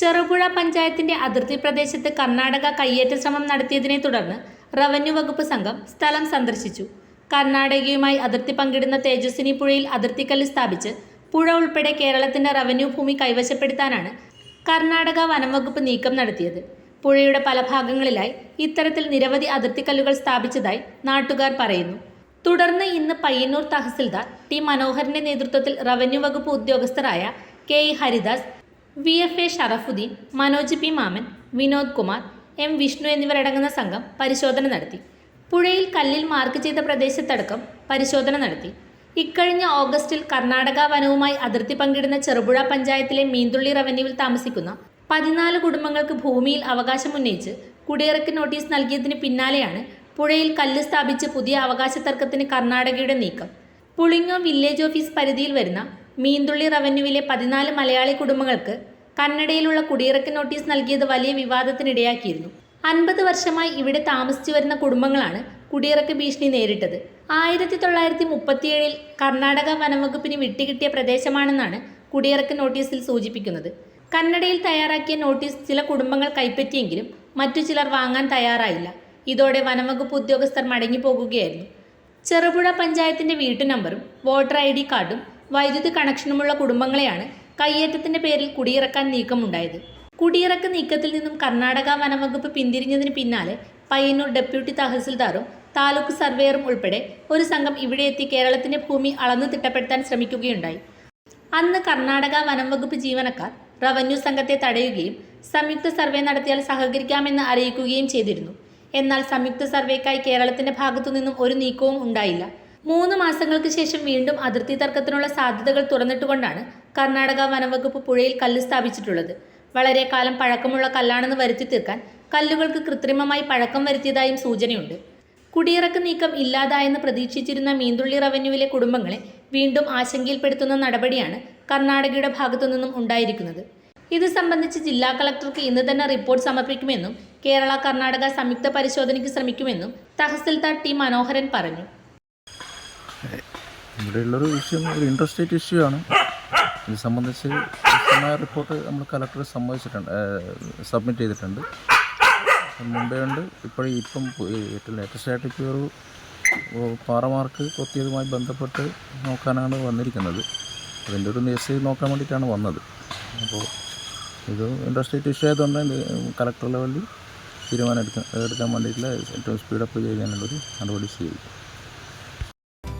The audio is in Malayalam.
ചെറുപുഴ പഞ്ചായത്തിന്റെ അതിർത്തി പ്രദേശത്ത് കർണാടക കയ്യേറ്റ ശ്രമം നടത്തിയതിനെ തുടർന്ന് റവന്യൂ വകുപ്പ് സംഘം സ്ഥലം സന്ദർശിച്ചു. കർണാടകയുമായി അതിർത്തി പങ്കിടുന്ന തേജസ്വിനി പുഴയിൽ അതിർത്തിക്കല്ല് സ്ഥാപിച്ച് പുഴ ഉൾപ്പെടെ കേരളത്തിന്റെ റവന്യൂ ഭൂമി കൈവശപ്പെടുത്താനാണ് കർണാടക വനം വകുപ്പ് നീക്കം നടത്തിയത്. പുഴയുടെ പല ഭാഗങ്ങളിലായി ഇത്തരത്തിൽ നിരവധി അതിർത്തിക്കല്ലുകൾ സ്ഥാപിച്ചതായി നാട്ടുകാർ പറയുന്നു. തുടർന്ന് ഇന്ന് പയ്യന്നൂർ തഹസിൽദാർ ടി മനോഹരന്റെ നേതൃത്വത്തിൽ റവന്യൂ വകുപ്പ് ഉദ്യോഗസ്ഥരായ K. E Haridas V F A Sharafuddin Manoj P Mammen Vinod Kumar M Vishnu എന്നിവരടങ്ങുന്ന സംഘം പരിശോധന നടത്തി. പുഴയിൽ കല്ലിൽ മാർക്ക് ചെയ്ത പ്രദേശത്തടക്കം പരിശോധന നടത്തി. ഇക്കഴിഞ്ഞ ഓഗസ്റ്റിൽ കർണാടക വനവുമായി അതിർത്തി പങ്കിടുന്ന ചെറുപുഴ പഞ്ചായത്തിലെ മീന്തുള്ളി റവന്യൂവിൽ താമസിക്കുന്ന പതിനാല് കുടുംബങ്ങൾക്ക് ഭൂമിയിൽ അവകാശമുന്നയിച്ച് കുടിയിറക്ക് നോട്ടീസ് നൽകിയതിന് പിന്നാലെയാണ് പുഴയിൽ കല്ല് സ്ഥാപിച്ച് പുതിയ അവകാശ തർക്കത്തിന് കർണാടകയുടെ നീക്കം. പുളിങ്ങോ വില്ലേജ് ഓഫീസ് പരിധിയിൽ വരുന്ന മീന്തുള്ളി റവന്യൂവിലെ പതിനാല് മലയാളി കുടുംബങ്ങൾക്ക് കന്നഡയിലുള്ള കുടിയിറക്കി നോട്ടീസ് നൽകിയത് വലിയ വിവാദത്തിനിടയാക്കിയിരുന്നു. അൻപത് വർഷമായി ഇവിടെ താമസിച്ചു വരുന്ന കുടുംബങ്ങളാണ് കുടിയിറക്ക് ഭീഷണി നേരിട്ടത്. ആയിരത്തി തൊള്ളായിരത്തി മുപ്പത്തിയേഴിൽ കർണാടക വനംവകുപ്പിന് വിട്ടുകിട്ടിയ പ്രദേശമാണെന്നാണ് കുടിയിറക്ക് നോട്ടീസിൽ സൂചിപ്പിക്കുന്നത്. കന്നഡയിൽ തയ്യാറാക്കിയ നോട്ടീസ് ചില കുടുംബങ്ങൾ കൈപ്പറ്റിയെങ്കിലും മറ്റു ചിലർ വാങ്ങാൻ തയ്യാറായില്ല. ഇതോടെ വനംവകുപ്പ് ഉദ്യോഗസ്ഥർ മടങ്ങിപ്പോകുകയായിരുന്നു. ചെറുപുഴ പഞ്ചായത്തിന്റെ വീട്ടു നമ്പറും വോട്ടർ ഐ ഡി കാർഡും വൈദ്യുതി കണക്ഷനുമുള്ള കുടുംബങ്ങളെയാണ് കയ്യേറ്റത്തിന്റെ പേരിൽ കുടിയിറക്കാൻ നീക്കമുണ്ടായത്. കുടിയിറക്ക നീക്കത്തിൽ നിന്നും കർണാടക വനംവകുപ്പ് പിന്തിരിഞ്ഞതിന് പിന്നാലെ പയ്യന്നൂർ ഡെപ്യൂട്ടി തഹസിൽദാറും താലൂക്ക് സർവേയറും ഉൾപ്പെടെ ഒരു സംഘം ഇവിടെ എത്തി കേരളത്തിന്റെ ഭൂമി അളന്നു തിട്ടപ്പെടുത്താൻ ശ്രമിക്കുകയുണ്ടായി. അന്ന് കർണാടക വനംവകുപ്പ് ജീവനക്കാർ റവന്യൂ സംഘത്തെ തടയുകയും സംയുക്ത സർവേ നടത്തിയാൽ സഹകരിക്കാമെന്ന് അറിയിക്കുകയും ചെയ്തിരുന്നു. എന്നാൽ സംയുക്ത സർവേക്കായി കേരളത്തിന്റെ ഭാഗത്തു നിന്നും ഒരു നീക്കവും ഉണ്ടായില്ല. മൂന്ന് മാസങ്ങൾക്ക് ശേഷം വീണ്ടും അതിർത്തി തർക്കത്തിനുള്ള സാധ്യതകൾ തുറന്നിട്ടുകൊണ്ടാണ് കർണാടക വനംവകുപ്പ് പുഴയിൽ കല്ല് സ്ഥാപിച്ചിട്ടുള്ളത്. വളരെ കാലം പഴക്കമുള്ള കല്ലാണെന്ന് വരുത്തി തീർക്കാൻ കല്ലുകൾക്ക് കൃത്രിമമായി പഴക്കം വരുത്തിയതായും സൂചനയുണ്ട്. കുടിയിറക്ക് നീക്കം ഇല്ലാതായെന്ന് പ്രതീക്ഷിച്ചിരുന്ന മീന്തുള്ളി റവന്യൂവിലെ കുടുംബങ്ങളെ വീണ്ടും ആശങ്കയിൽപ്പെടുത്തുന്ന നടപടിയാണ് കർണാടകയുടെ ഭാഗത്തു നിന്നും ഉണ്ടായിരിക്കുന്നത്. ഇത് സംബന്ധിച്ച് ജില്ലാ കളക്ടർക്ക് ഇന്ന് തന്നെ റിപ്പോർട്ട് സമർപ്പിക്കുമെന്നും കേരള കർണാടക സംയുക്ത പരിശോധനയ്ക്ക് ശ്രമിക്കുമെന്നും തഹസിൽദാർ ടി മനോഹരൻ പറഞ്ഞു. ഇവിടെയുള്ളൊരു വിഷയം ഒരു ഇൻട്രസ്റ്റേറ്റ് ഇഷ്യൂ ആണ്. ഇത് സംബന്ധിച്ച് വിശദമായ റിപ്പോർട്ട് നമ്മൾ കലക്ടർ സമ്മതിച്ചിട്ടുണ്ട് സബ്മിറ്റ് ചെയ്തിട്ടുണ്ട്. മുമ്പേ ഉണ്ട് ഇപ്പോഴും ഇപ്പം ഏറ്റവും ലേറ്റസ്റ്റ് ആയിട്ട് ഇപ്പോൾ ഒരു പാറമാർക്ക് കൊത്തിയതുമായി ബന്ധപ്പെട്ട് നോക്കാനാണ് വന്നിരിക്കുന്നത്. അതിന്റെ ഒരു മെസ്സേജ് നോക്കാൻ വേണ്ടിയിട്ടാണ് വന്നത്. അപ്പോൾ ഇത് ഇൻട്രസ്റ്റേറ്റ് ഇഷ്യൂ ആയതുകൊണ്ട് കലക്ടർ ലെവലിൽ തീരുമാനം എടുക്കാൻ എടുക്കാൻ വേണ്ടിയിട്ടുള്ള ഏറ്റവും സ്പീഡപ്പ് ചെയ്യാനുള്ളൊരു നടപടി സ്വീകരിക്കും.